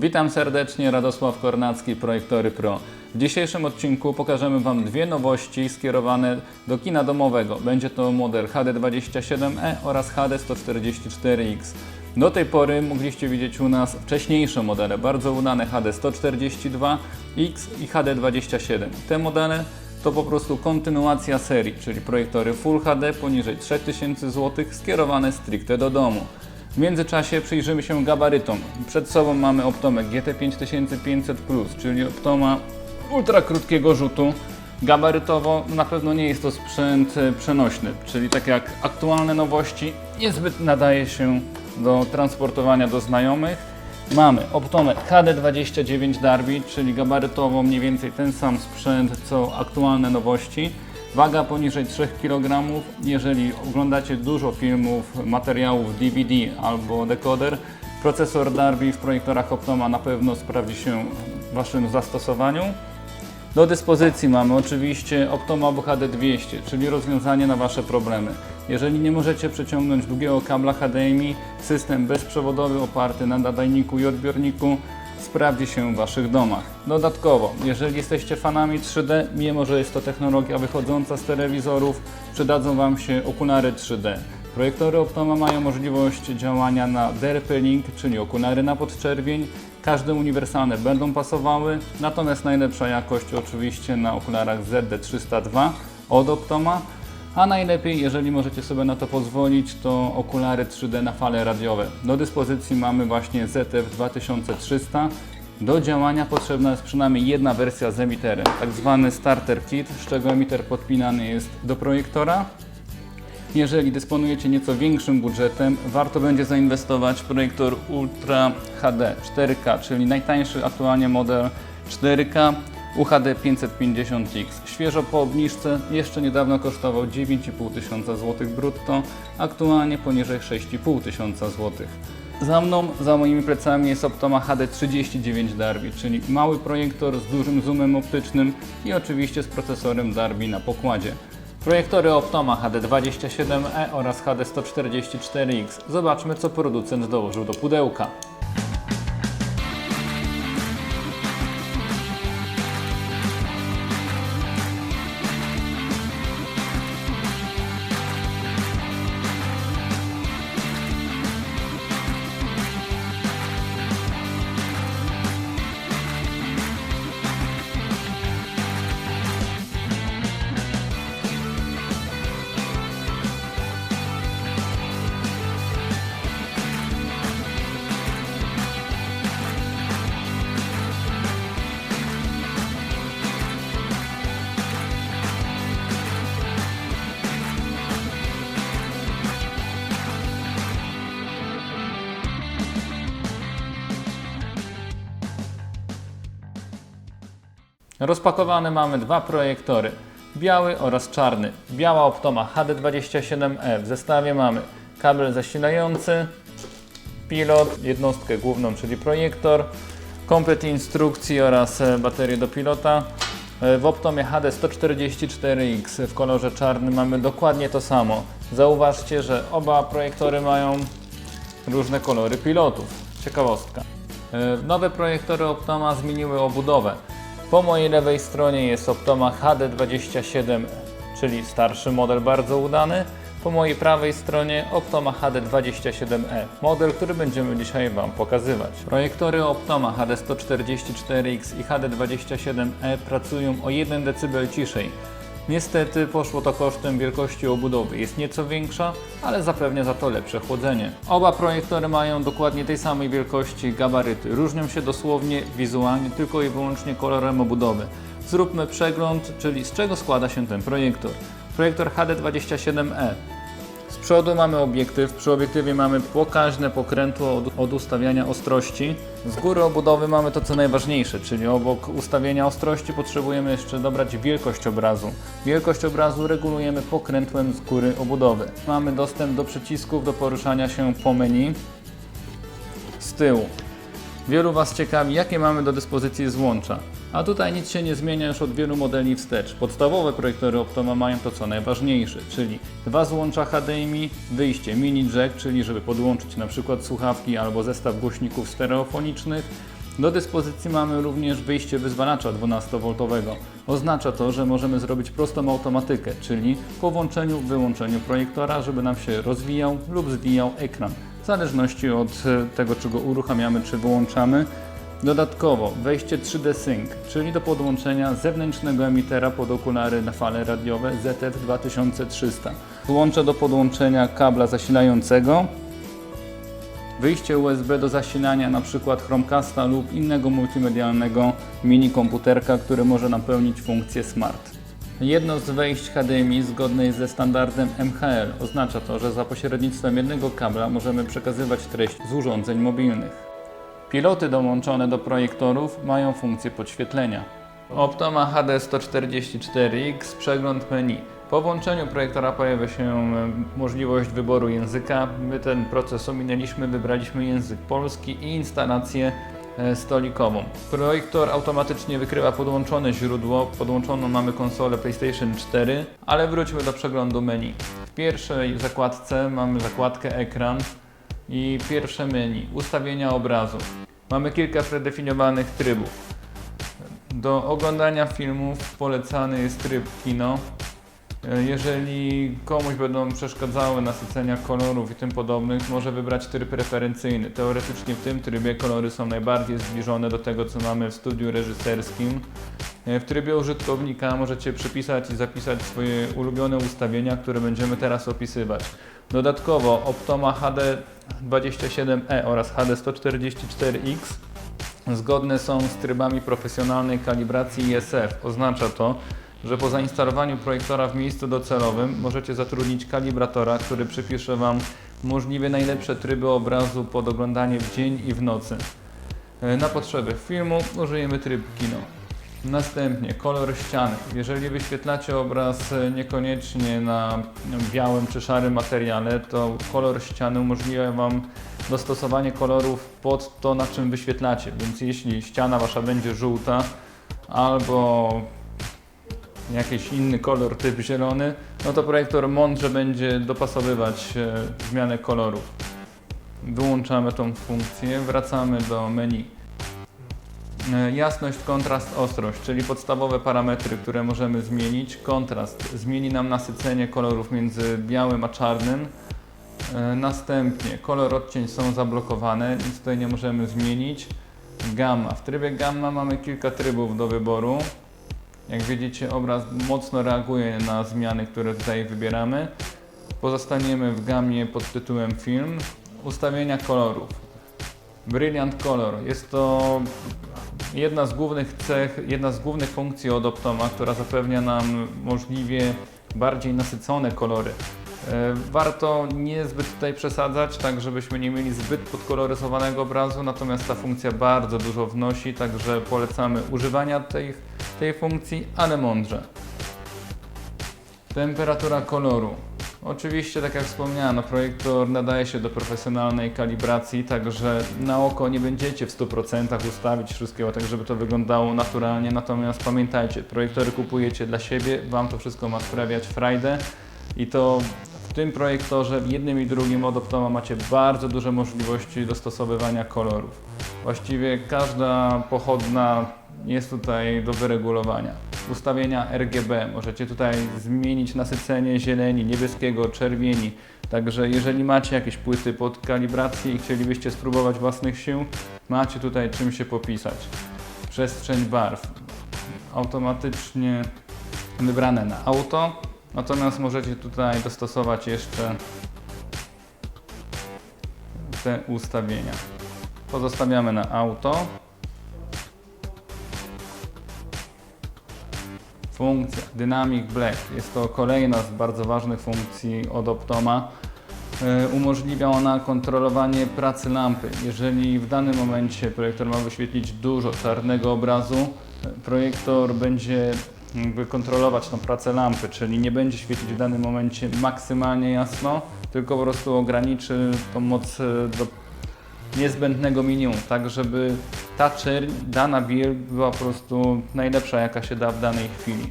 Witam serdecznie, Radosław Kornacki, Projektory Pro. W dzisiejszym odcinku pokażemy Wam dwie nowości skierowane do kina domowego. Będzie to model HD27E oraz HD144X. Do tej pory mogliście widzieć u nas wcześniejsze modele, bardzo udane HD142X i HD27. Te modele to po prostu kontynuacja serii, czyli projektory Full HD poniżej 3000 zł skierowane stricte do domu. W międzyczasie przyjrzymy się gabarytom. Przed sobą mamy optomek GT5500+, czyli optoma ultra krótkiego rzutu. Gabarytowo na pewno nie jest to sprzęt e, przenośny, czyli tak jak aktualne nowości, niezbyt nadaje się do transportowania do znajomych. Mamy optomek HD29 Darby, czyli gabarytowo mniej więcej ten sam sprzęt co aktualne nowości. Waga poniżej 3 kg. Jeżeli oglądacie dużo filmów, materiałów DVD albo dekoder, procesor Darby w projektorach Optoma na pewno sprawdzi się w Waszym zastosowaniu. Do dyspozycji mamy oczywiście Optomabu HD200, czyli rozwiązanie na Wasze problemy. Jeżeli nie możecie przeciągnąć długiego kabla HDMI, system bezprzewodowy oparty na nadajniku i odbiorniku sprawdzi się w Waszych domach. Dodatkowo, jeżeli jesteście fanami 3D, mimo że jest to technologia wychodząca z telewizorów, przydadzą Wam się okulary 3D. Projektory Optoma mają możliwość działania na DRP Link, czyli okulary na podczerwień. Każde uniwersalne będą pasowały, natomiast najlepsza jakość oczywiście na okularach ZD302 od Optoma. A najlepiej, jeżeli możecie sobie na to pozwolić, to okulary 3D na fale radiowe. Do dyspozycji mamy właśnie ZF 2300. Do działania potrzebna jest przynajmniej jedna wersja z emiterem, tak zwany starter kit, z czego emiter podpinany jest do projektora. Jeżeli dysponujecie nieco większym budżetem, warto będzie zainwestować w projektor Ultra HD 4K, czyli najtańszy aktualnie model 4K UHD 550X. Świeżo po obniżce, jeszcze niedawno kosztował 9,5 tysiąca złotych brutto, aktualnie poniżej 6,5 tysiąca złotych. Za mną, za moimi plecami jest Optoma HD39 Darby, czyli mały projektor z dużym zoomem optycznym i oczywiście z procesorem Darby na pokładzie. Projektory Optoma HD27E oraz HD144X. Zobaczmy co producent dołożył do pudełka. Rozpakowane mamy dwa projektory, biały oraz czarny. Biała Optoma HD27E. W zestawie mamy kabel zasilający, pilot, jednostkę główną, czyli projektor, komplet instrukcji oraz e, baterię do pilota. E, W Optomie HD144X w kolorze czarnym mamy dokładnie to samo. Zauważcie, że oba projektory mają różne kolory pilotów. Ciekawostka. E, Nowe projektory Optoma zmieniły obudowę. Po mojej lewej stronie jest Optoma HD27, czyli starszy model bardzo udany. Po mojej prawej stronie Optoma HD27E, model, który będziemy dzisiaj Wam pokazywać. Projektory Optoma HD144X i HD27E pracują o 1 dB ciszej. Niestety poszło to kosztem wielkości obudowy. Jest nieco większa, ale zapewnia za to lepsze chłodzenie. Oba projektory mają dokładnie tej samej wielkości gabaryty. Różnią się dosłownie wizualnie tylko i wyłącznie kolorem obudowy. Zróbmy przegląd, czyli z czego składa się ten projektor. Projektor HD27E. Z przodu mamy obiektyw, przy obiektywie mamy pokaźne pokrętło od, od ustawiania ostrości. Z góry obudowy mamy to co najważniejsze, czyli obok ustawienia ostrości potrzebujemy jeszcze dobrać wielkość obrazu. Wielkość obrazu regulujemy pokrętłem z góry obudowy. Mamy dostęp do przycisków do poruszania się po menu z tyłu. Wielu Was ciekawi, jakie mamy do dyspozycji złącza. A tutaj nic się nie zmienia już od wielu modeli wstecz. Podstawowe projektory Optoma mają to co najważniejsze, czyli dwa złącza HDMI, wyjście mini jack, czyli żeby podłączyć na przykład słuchawki albo zestaw głośników stereofonicznych Do dyspozycji mamy również wyjście wyzwalacza 12V. Oznacza to, że możemy zrobić prostą automatykę, czyli po włączeniu, wyłączeniu projektora, żeby nam się rozwijał lub zwijał ekran, w zależności od e, tego, czy go uruchamiamy, czy wyłączamy. Dodatkowo wejście 3D Sync, czyli do podłączenia zewnętrznego emitera pod okulary na fale radiowe ZF 2300. Włączę do podłączenia kabla zasilającego, wyjście USB do zasilania np. Chromecasta lub innego multimedialnego mini komputerka, który może napełnić funkcję smart. Jedno z wejść HDMI zgodne jest ze standardem MHL. Oznacza to, że za pośrednictwem jednego kabla możemy przekazywać treść z urządzeń mobilnych. Piloty dołączone do projektorów mają funkcję podświetlenia. Optoma HD 144X przegląd menu. Po włączeniu projektora pojawia się e, możliwość wyboru języka. My ten proces ominęliśmy, wybraliśmy język polski i instalację e, stolikową. Projektor automatycznie wykrywa podłączone źródło. Podłączoną mamy konsolę PlayStation 4, ale wróćmy do przeglądu menu. W pierwszej zakładce mamy zakładkę ekran i pierwsze menu, ustawienia obrazu. Mamy kilka predefiniowanych trybów. Do oglądania filmów polecany jest tryb kino. Jeżeli komuś będą przeszkadzały nasycenia kolorów i tym podobnych, może wybrać tryb referencyjny. Teoretycznie w tym trybie kolory są najbardziej zbliżone do tego, co mamy w studiu reżyserskim. E, W trybie użytkownika możecie przypisać i zapisać swoje ulubione ustawienia, które będziemy teraz opisywać. Dodatkowo Optoma HD 27e oraz HD 144X zgodne są z trybami profesjonalnej kalibracji ISF. Oznacza to, że po zainstalowaniu projektora w miejscu docelowym możecie zatrudnić kalibratora, który przypisze Wam możliwie najlepsze tryby obrazu pod oglądanie w dzień i w nocy. E, Na potrzeby filmu użyjemy tryb kino. Następnie kolor ściany. Jeżeli wyświetlacie obraz e, niekoniecznie na białym czy szarym materiale, to kolor ściany umożliwia Wam dostosowanie kolorów pod to, na czym wyświetlacie. Więc jeśli ściana Wasza będzie żółta albo jakiś inny kolor typ zielony, no to projektor mądrze będzie dopasowywać e, zmianę kolorów. Wyłączamy tą funkcję, wracamy do menu. E, Jasność, kontrast, ostrość, czyli podstawowe parametry, które możemy zmienić. Kontrast zmieni nam nasycenie kolorów między białym a czarnym. E, Następnie kolor odcień są zablokowane, nic tutaj nie możemy zmienić. Gamma. W trybie gamma mamy kilka trybów do wyboru. Jak widzicie, obraz mocno reaguje na zmiany, które tutaj wybieramy. Pozostaniemy w gamie pod tytułem film. Ustawienia kolorów. Brilliant Color. Jest to jedna z głównych cech, jedna z głównych funkcji od Optoma, która zapewnia nam możliwie bardziej nasycone kolory. E, Warto niezbyt tutaj przesadzać, tak żebyśmy nie mieli zbyt podkoloryzowanego obrazu, natomiast ta funkcja bardzo dużo wnosi, także polecamy używania tej, tej funkcji, ale mądrze. Temperatura koloru. Oczywiście, tak jak wspomniano, projektor nadaje się do profesjonalnej kalibracji, także na oko nie będziecie w 100% ustawić wszystkiego, tak żeby to wyglądało naturalnie. Natomiast pamiętajcie, projektory kupujecie dla siebie, Wam to wszystko ma sprawiać frajdę i to w tym projektorze, w jednym i drugim od Optoma macie bardzo duże możliwości dostosowywania kolorów. Właściwie każda pochodna jest tutaj do wyregulowania. Ustawienia RGB. Możecie tutaj zmienić nasycenie zieleni, niebieskiego, czerwieni. Także jeżeli macie jakieś płyty pod kalibrację i chcielibyście spróbować własnych sił, macie tutaj czym się popisać. Przestrzeń barw. Automatycznie wybrane na auto. Natomiast możecie tutaj dostosować jeszcze te ustawienia. Pozostawiamy na auto. Funkcja Dynamic Black jest to kolejna z bardzo ważnych funkcji od Optoma. E, Umożliwia ona kontrolowanie pracy lampy. Jeżeli w danym momencie projektor ma wyświetlić dużo czarnego obrazu, e, projektor będzie jakby kontrolować tą pracę lampy, czyli nie będzie świecić w danym momencie maksymalnie jasno, tylko po prostu ograniczy tą moc e, do niezbędnego minimum, tak żeby ta czerń, dana biel była po prostu najlepsza jaka się da w danej chwili.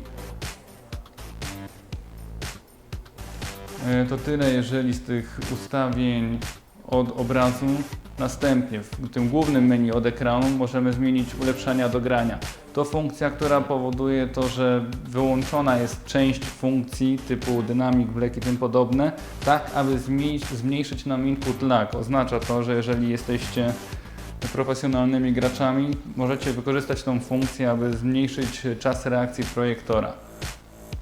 E, To tyle jeżeli z tych ustawień od obrazu. Następnie w tym głównym menu od ekranu możemy zmienić ulepszenia do grania. To funkcja, która powoduje to, że wyłączona jest część funkcji typu dynamic, black i tym podobne, tak aby zmniejszyć nam input lag. Oznacza to, że jeżeli jesteście profesjonalnymi graczami, możecie wykorzystać tą funkcję, aby zmniejszyć czas reakcji projektora.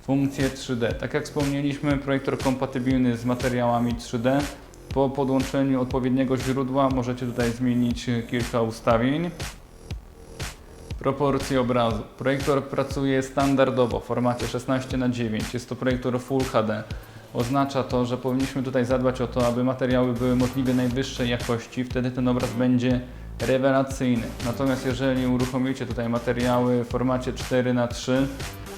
Funkcje 3D. Tak jak wspomnieliśmy, projektor kompatybilny z materiałami 3D. Po podłączeniu odpowiedniego źródła możecie tutaj zmienić kilka ustawień. Proporcje obrazu. Projektor pracuje standardowo w formacie 16 na 9 Jest to projektor Full HD. Oznacza to, że powinniśmy tutaj zadbać o to, aby materiały były możliwie najwyższej jakości. Wtedy ten obraz będzie rewelacyjny. Natomiast jeżeli uruchomicie tutaj materiały w formacie 4 na 3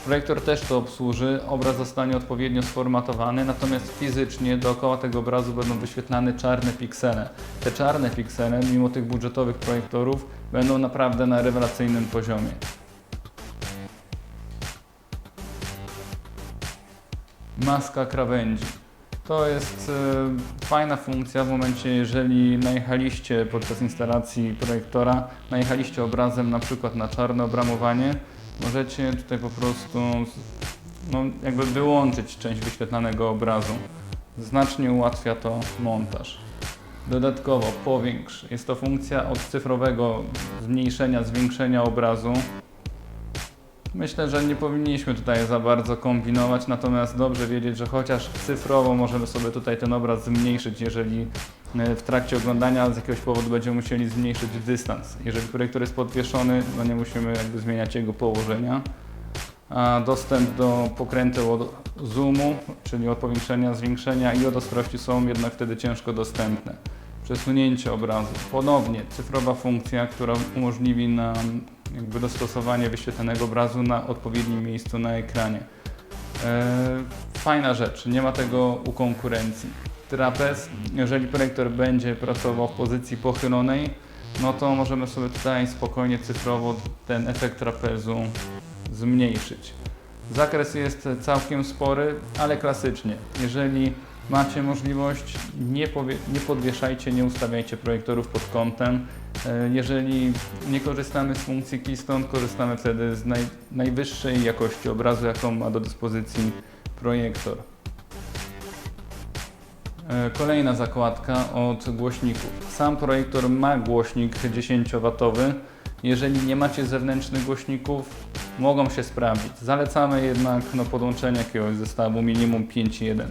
Projektor też to obsłuży, obraz zostanie odpowiednio sformatowany, natomiast fizycznie dookoła tego obrazu będą wyświetlane czarne piksele. Te czarne piksele, mimo tych budżetowych projektorów, będą naprawdę na rewelacyjnym poziomie. Maska krawędzi. To jest e, fajna funkcja w momencie, jeżeli najechaliście podczas instalacji projektora, najechaliście obrazem na przykład na czarne obramowanie, możecie tutaj po prostu no, jakby wyłączyć część wyświetlanego obrazu. Znacznie ułatwia to montaż. Dodatkowo powiększ. Jest to funkcja od cyfrowego zmniejszenia, zwiększenia obrazu. Myślę, że nie powinniśmy tutaj za bardzo kombinować, natomiast dobrze wiedzieć, że chociaż cyfrowo możemy sobie tutaj ten obraz zmniejszyć, jeżeli e, w trakcie oglądania z jakiegoś powodu będziemy musieli zmniejszyć dystans. Jeżeli projektor jest podwieszony, no nie musimy jakby zmieniać jego położenia. A dostęp do pokręteł od zoomu, czyli od powiększenia, zwiększenia i od ostrości są jednak wtedy ciężko dostępne. Przesunięcie obrazu. Ponownie cyfrowa funkcja, która umożliwi nam jakby dostosowanie wyświetlanego obrazu na odpowiednim miejscu na ekranie. E, fajna rzecz, nie ma tego u konkurencji. Trapez, jeżeli projektor będzie pracował w pozycji pochylonej, no to możemy sobie tutaj spokojnie cyfrowo ten efekt trapezu zmniejszyć. Zakres jest całkiem spory, ale klasycznie. Jeżeli macie możliwość, nie, powie, nie podwieszajcie, nie ustawiajcie projektorów pod kątem. E, Jeżeli nie korzystamy z funkcji Keystone, korzystamy wtedy z naj, najwyższej jakości obrazu, jaką ma do dyspozycji projektor. E, Kolejna zakładka od głośników. Sam projektor ma głośnik 10W. Jeżeli nie macie zewnętrznych głośników, mogą się sprawdzić. Zalecamy jednak no, podłączenie jakiegoś zestawu minimum 5.1.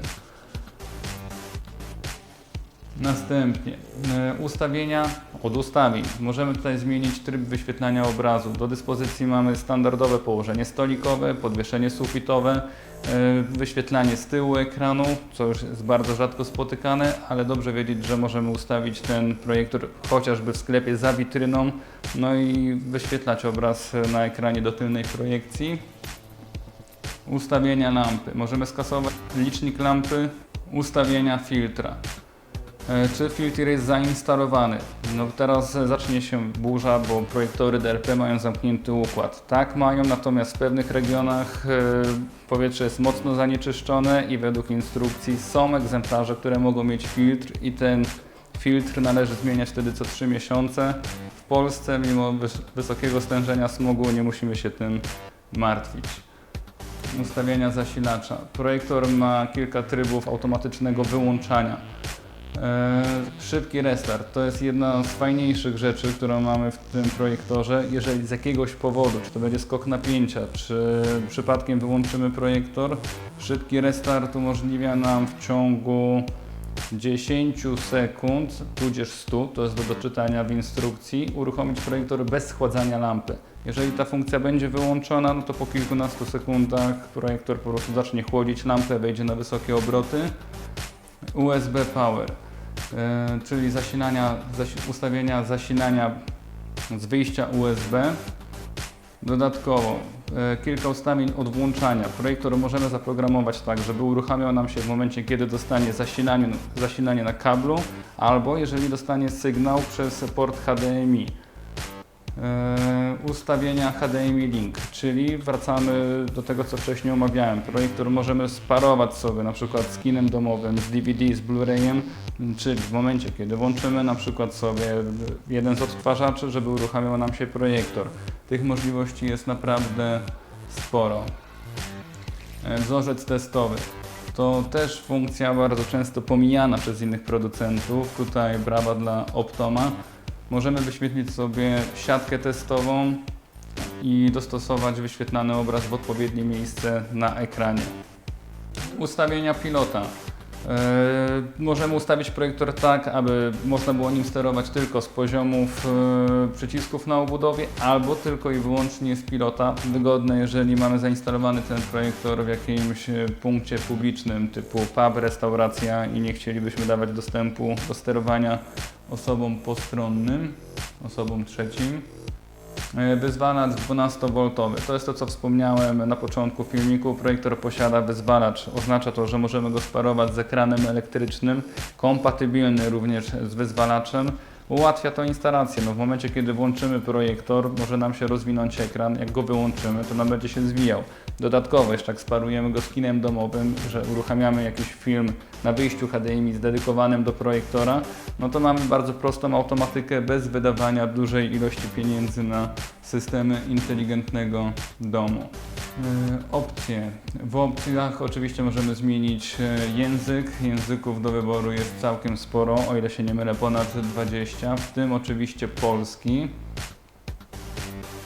Następnie e, ustawienia od ustawień. Możemy tutaj zmienić tryb wyświetlania obrazu. Do dyspozycji mamy standardowe położenie stolikowe, podwieszenie sufitowe, e, wyświetlanie z tyłu ekranu, co już jest bardzo rzadko spotykane, ale dobrze wiedzieć, że możemy ustawić ten projektor chociażby w sklepie za witryną, no i wyświetlać obraz na ekranie do tylnej projekcji. Ustawienia lampy. Możemy skasować licznik lampy, ustawienia filtra. E, Czy filtr jest zainstalowany? No teraz zacznie się burza, bo projektory DRP mają zamknięty układ. Tak mają, natomiast w pewnych regionach e, powietrze jest mocno zanieczyszczone i według instrukcji są egzemplarze, które mogą mieć filtr i ten filtr należy zmieniać wtedy co 3 miesiące. W Polsce mimo wys- wysokiego stężenia smogu nie musimy się tym martwić ustawienia zasilacza. Projektor ma kilka trybów automatycznego wyłączania. E, szybki restart to jest jedna z fajniejszych rzeczy, którą mamy w tym projektorze. Jeżeli z jakiegoś powodu, czy to będzie skok napięcia, czy przypadkiem wyłączymy projektor, szybki restart umożliwia nam w ciągu 10 sekund, tudzież 100, to jest do doczytania w instrukcji, uruchomić projektor bez schładzania lampy. Jeżeli ta funkcja będzie wyłączona, no to po kilkunastu sekundach projektor po prostu zacznie chłodzić lampę, wejdzie na wysokie obroty. USB Power, e, czyli zasilania, zasi ustawienia zasilania z wyjścia USB. Dodatkowo e, kilka ustawień od włączania. Projektor możemy zaprogramować tak, żeby uruchamiał nam się w momencie, kiedy dostanie zasilanie, zasilanie na kablu, albo jeżeli dostanie sygnał przez port HDMI. E, ustawienia HDMI Link, czyli wracamy do tego, co wcześniej omawiałem. Projektor możemy sparować sobie na przykład z kinem domowym, z DVD, z Blu-rayem, czyli w momencie, kiedy włączymy na przykład sobie jeden z odtwarzaczy, żeby uruchamiał nam się projektor. Tych możliwości jest naprawdę sporo. E, Wzorzec testowy. To też funkcja bardzo często pomijana przez innych producentów. Tutaj brawa dla Optoma. Możemy wyświetlić sobie siatkę testową i dostosować wyświetlany obraz w odpowiednie miejsce na ekranie. Ustawienia pilota. E, możemy ustawić projektor tak, aby można było nim sterować tylko z poziomów e, przycisków na obudowie, albo tylko i wyłącznie z pilota. Wygodne, jeżeli mamy zainstalowany ten projektor w jakimś e, punkcie publicznym typu pub, restauracja i nie chcielibyśmy dawać dostępu do sterowania osobom postronnym, osobom trzecim. E, Wyzwalacz 12V. To jest to, co wspomniałem na początku filmiku. Projektor posiada wyzwalacz. Oznacza to, że możemy go sparować z ekranem elektrycznym, kompatybilny również z wyzwalaczem. Ułatwia to instalację. No w momencie, kiedy włączymy projektor, może nam się rozwinąć ekran. Jak go wyłączymy, to nam będzie się zwijał. Dodatkowo, jeszcze jak sparujemy go z kinem domowym, że uruchamiamy jakiś film na wyjściu HDMI zdedykowanym do projektora, no to mamy bardzo prostą automatykę bez wydawania dużej ilości pieniędzy na systemy inteligentnego domu. Yy, Opcje. W opcjach oczywiście możemy zmienić e, język. Języków do wyboru jest całkiem sporo, o ile się nie mylę ponad 20, w tym oczywiście polski.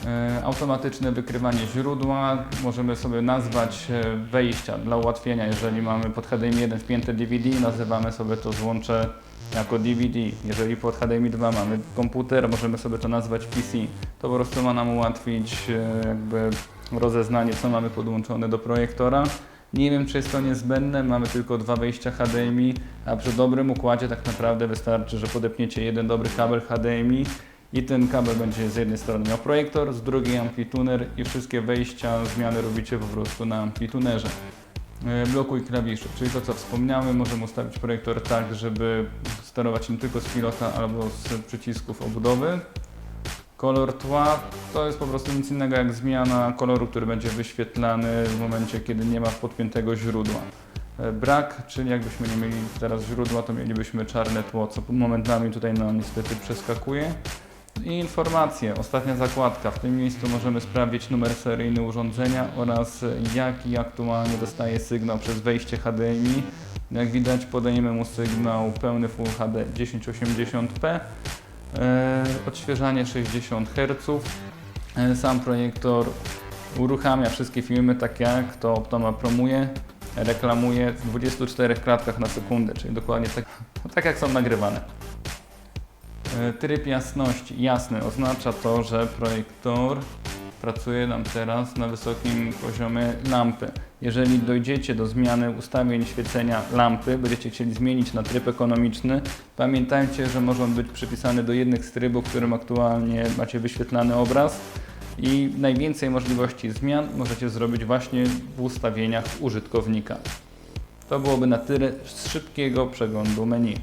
E, Automatyczne wykrywanie źródła. Możemy sobie nazwać e, wejścia dla ułatwienia. Jeżeli mamy pod HDMI 1 wpięte DVD, nazywamy sobie to złącze jako DVD. Jeżeli pod HDMI 2 mamy komputer, możemy sobie to nazwać PC. To po prostu ma nam ułatwić e, jakby rozeznanie, co mamy podłączone do projektora. Nie wiem, czy jest to niezbędne, mamy tylko dwa wejścia HDMI, a przy dobrym układzie tak naprawdę wystarczy, że podepniecie jeden dobry kabel HDMI i ten kabel będzie z jednej strony miał projektor, z drugiej amplituner i wszystkie wejścia, zmiany robicie po prostu na amplitunerze. E, Blokuj klawiszy, czyli to co wspomniałem, możemy ustawić projektor tak, żeby sterować nim tylko z pilota albo z przycisków obudowy. Kolor tła to jest po prostu nic innego jak zmiana koloru, który będzie wyświetlany w momencie, kiedy nie ma podpiętego źródła. E, Brak, czyli jakbyśmy nie mieli teraz źródła, to mielibyśmy czarne tło, co momentami tutaj nam niestety przeskakuje. I informacje, ostatnia zakładka. W tym miejscu możemy sprawdzić numer seryjny urządzenia oraz jaki aktualnie dostaje sygnał przez wejście HDMI. Jak widać podajemy mu sygnał pełny Full HD 1080p, e, odświeżanie 60 Hz. E, Sam projektor uruchamia wszystkie filmy tak jak to Optoma promuje, reklamuje w 24 klatkach na sekundę, czyli dokładnie tak, tak jak są nagrywane. E, Tryb jasności. Jasny oznacza to, że projektor pracuje nam teraz na wysokim poziomie lampy. Jeżeli dojdziecie do zmiany ustawień świecenia lampy, będziecie chcieli zmienić na tryb ekonomiczny, pamiętajcie, że może on być przypisany do jednych z trybów, w którym aktualnie macie wyświetlany obraz i najwięcej możliwości zmian możecie zrobić właśnie w ustawieniach użytkownika. To byłoby na tyle z szybkiego przeglądu menu.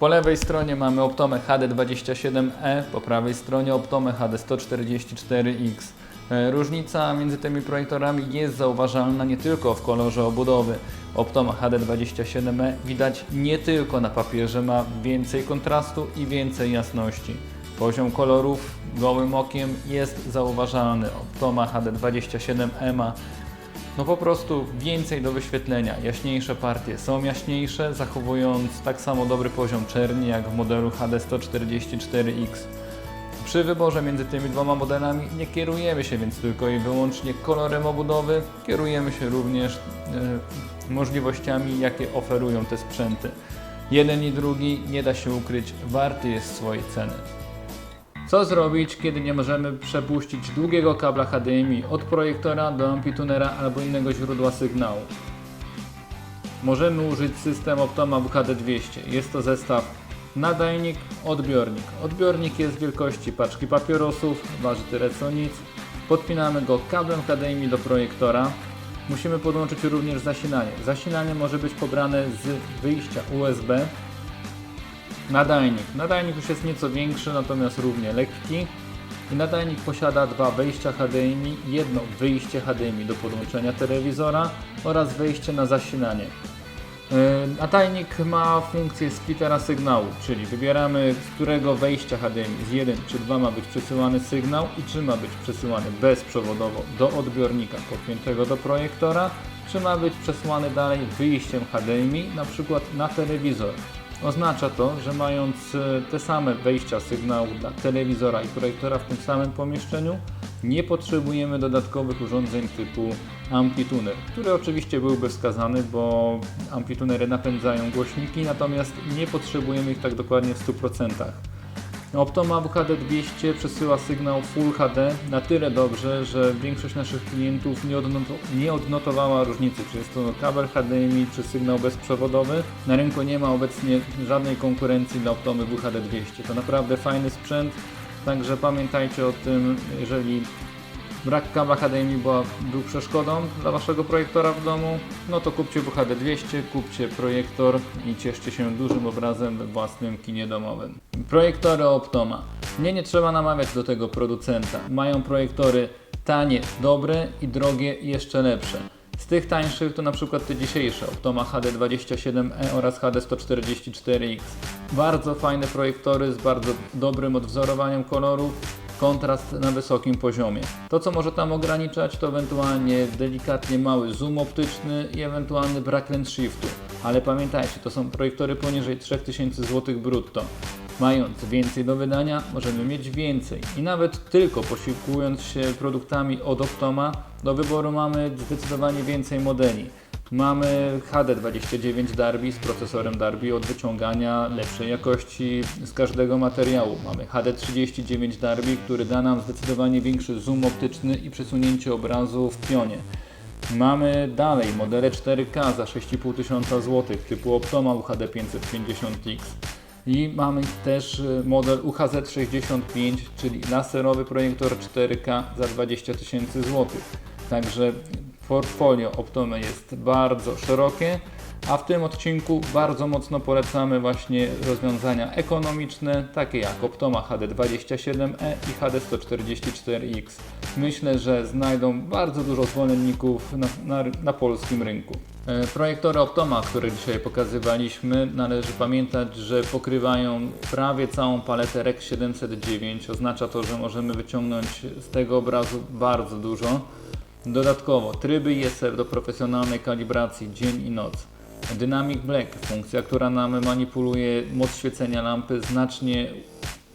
Po lewej stronie mamy Optomę HD27e, po prawej stronie Optomę HD144X. E, Różnica między tymi projektorami jest zauważalna nie tylko w kolorze obudowy. Optoma HD27e widać nie tylko na papierze, ma więcej kontrastu i więcej jasności. Poziom kolorów gołym okiem jest zauważalny. Optoma HD27e ma no po prostu więcej do wyświetlenia. Jaśniejsze partie są jaśniejsze, zachowując tak samo dobry poziom czerni jak w modelu HD144X. Przy wyborze między tymi dwoma modelami nie kierujemy się więc tylko i wyłącznie kolorem obudowy, kierujemy się również e, możliwościami, jakie oferują te sprzęty. Jeden i drugi, nie da się ukryć, warty jest swojej ceny. Co zrobić, kiedy nie możemy przepuścić długiego kabla HDMI od projektora do ampitunera albo innego źródła sygnału? Możemy użyć system Optoma WHD200. Jest to zestaw nadajnik, odbiornik. Odbiornik jest wielkości paczki papierosów, waży tyle co nic. Podpinamy go kablem HDMI do projektora. Musimy podłączyć również zasilanie. Zasilanie może być pobrane z wyjścia USB Nadajnik. Nadajnik już jest nieco większy, natomiast równie lekki. I nadajnik posiada dwa wejścia HDMI, jedno wyjście HDMI do podłączenia telewizora oraz wejście na zasilanie. Yy, Nadajnik ma funkcję splittera sygnału, czyli wybieramy z którego wejścia HDMI z 1 czy 2 ma być przesyłany sygnał i czy ma być przesyłany bezprzewodowo do odbiornika podpiętego do projektora, czy ma być przesłany dalej wyjściem HDMI, na przykład na telewizor. Oznacza to, że mając e, te same wejścia sygnału dla telewizora i projektora w tym samym pomieszczeniu, nie potrzebujemy dodatkowych urządzeń typu amplituner, który oczywiście byłby wskazany, bo amplitunery napędzają głośniki, natomiast nie potrzebujemy ich tak dokładnie w 100%. Optoma WHD 200 przesyła sygnał Full HD na tyle dobrze, że większość naszych klientów nie, odnoto- nie odnotowała różnicy, czy jest to kabel HDMI, czy sygnał bezprzewodowy. Na rynku nie ma obecnie żadnej konkurencji dla Optomy WHD 200. To naprawdę fajny sprzęt, także pamiętajcie o tym, jeżeli brak kabla HDMI była, był przeszkodą dla Waszego projektora w domu, no to kupcie WHD 200, kupcie projektor i cieszcie się dużym obrazem we własnym kinie domowym. Projektory Optoma. Mnie nie trzeba namawiać do tego producenta. Mają projektory tanie, dobre i drogie jeszcze lepsze. Z tych tańszych to na przykład te dzisiejsze Optoma HD27e oraz HD144X. Bardzo fajne projektory z bardzo dobrym odwzorowaniem kolorów, kontrast na wysokim poziomie. To co może tam ograniczać to ewentualnie delikatnie mały zoom optyczny i ewentualny brak lens shiftu. Ale pamiętajcie, to są projektory poniżej 3000 zł brutto. Mając więcej do wydania, możemy mieć więcej. I nawet tylko posiłkując się produktami od Optoma, do wyboru mamy zdecydowanie więcej modeli. Mamy HD29 Darby z procesorem Darby od wyciągania lepszej jakości z każdego materiału. Mamy HD39 Darby, który da nam zdecydowanie większy zoom optyczny i przesunięcie obrazu w pionie. Mamy dalej modele 4K za 6500 tysiąca złotych typu Optoma UHD 550X. I mamy też y, model UHZ65, czyli laserowy projektor 4K za 20 tysięcy złotych. Także portfolio Optomy jest bardzo szerokie, a w tym odcinku bardzo mocno polecamy właśnie rozwiązania ekonomiczne, takie jak Optoma HD27e i HD144X. Myślę, że znajdą bardzo dużo zwolenników na, na, na polskim rynku. E, Projektory Optoma, które dzisiaj pokazywaliśmy, należy pamiętać, że pokrywają prawie całą paletę REC 709. Oznacza to, że możemy wyciągnąć z tego obrazu bardzo dużo. Dodatkowo tryby ISF do profesjonalnej kalibracji dzień i noc. Dynamic Black, funkcja, która nam manipuluje moc świecenia lampy, znacznie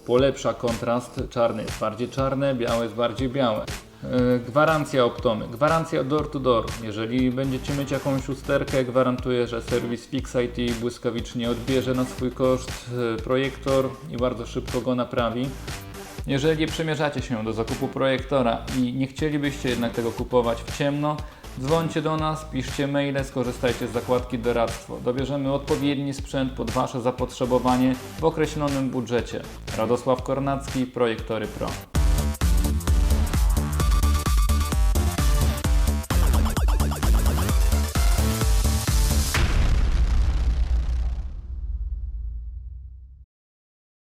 polepsza kontrast. Czarny jest bardziej czarne, białe jest bardziej białe. E, Gwarancja Optomy. Gwarancja door to door. Jeżeli będziecie mieć jakąś usterkę, gwarantuję, że serwis FixIT błyskawicznie odbierze na swój koszt e, projektor i bardzo szybko go naprawi. Jeżeli przymierzacie się do zakupu projektora i nie chcielibyście jednak tego kupować w ciemno, dzwońcie do nas, piszcie maile, skorzystajcie z zakładki doradztwo. Dobierzemy odpowiedni sprzęt pod Wasze zapotrzebowanie w określonym budżecie. Radosław Kornacki, Projektory Pro.